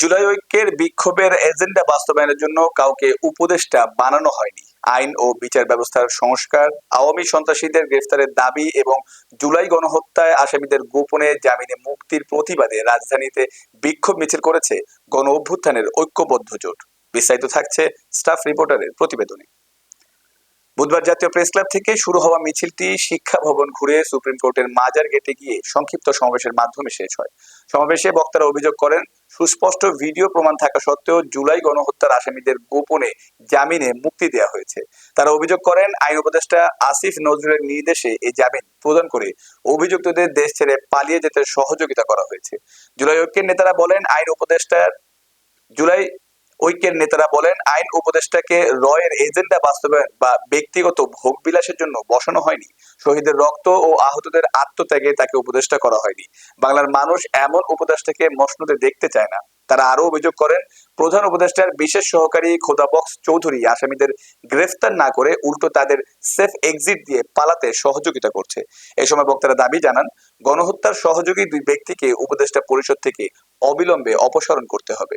জুলাই ঐক্যের বিক্ষোভের এজেন্ডা বাস্তবায়নের জন্য কাউকে উপদেষ্টা বানানো হয়নি। আইন ও বিচার ব্যবস্থার সংস্কার, আওয়ামী সন্ত্রাসীদের গ্রেফতারের দাবি এবং জুলাই গণহত্যায় আসামিদের গোপনে জামিনে মুক্তির প্রতিবাদে রাজধানীতে বিক্ষোভ মিছিল করেছে গণ অভ্যুত্থানের ঐক্যবদ্ধ জোট। বিস্তারিত থাকছে স্টাফ রিপোর্টারের প্রতিবেদনে। বুধবার জাতীয় প্রেস ক্লাব থেকে শুরু হওয়া মিছিলটি শিক্ষা ভবন ঘুরে সুপ্রিম কোর্টের মাজার গেটে গিয়ে সংক্ষিপ্ত সমাবেশের মাধ্যমে শেষ হয়। সমাবেশে বক্তারা অভিযোগ করেন, সুস্পষ্ট ভিডিও প্রমাণ থাকা সত্ত্বেও জুলাই গণহত্যার আসামিদের গোপনে জামিনে মুক্তি দেওয়া হয়েছে। তারা অভিযোগ করেন, আইন উপদেষ্টা আসিফ নজরুলের নির্দেশে এই জামিন প্রদান করে অভিযুক্তদের দেশ ছেড়ে পালিয়ে যেতে সহযোগিতা করা হয়েছে। জুলাই ঐক্যের নেতারা বলেন, আইন উপদেষ্টার জুলাই ঐক্যের নেতারা বলেন, আইন উপদেষ্টাকে রয়ের এজেন্ডা বাস্তবায়ন বা ব্যক্তিগত ভোগ বিলাসের জন্য বসানো হয়নি। শহীদের রক্ত ও আহতদের আত্মত্যাগে তাকে উপদেষ্টা করা হয়নি। বাংলার মানুষ এমন উপদেষ্টাকে মসনদে দেখতে চায় না। তারা আরও অভিযোগ করেন, প্রধান উপদেষ্টার বিশেষ সহকারী খোদাবক্স চৌধুরী আসামিদের গ্রেফতার না করে উল্টো তাদের সেফ এক্সিট দিয়ে পালাতে সহযোগিতা করছে। এ সময় বক্তারা দাবি জানান, গণহত্যার সহযোগী দুই ব্যক্তিকে উপদেষ্টা পরিষদ থেকে অবিলম্বে অপসারণ করতে হবে।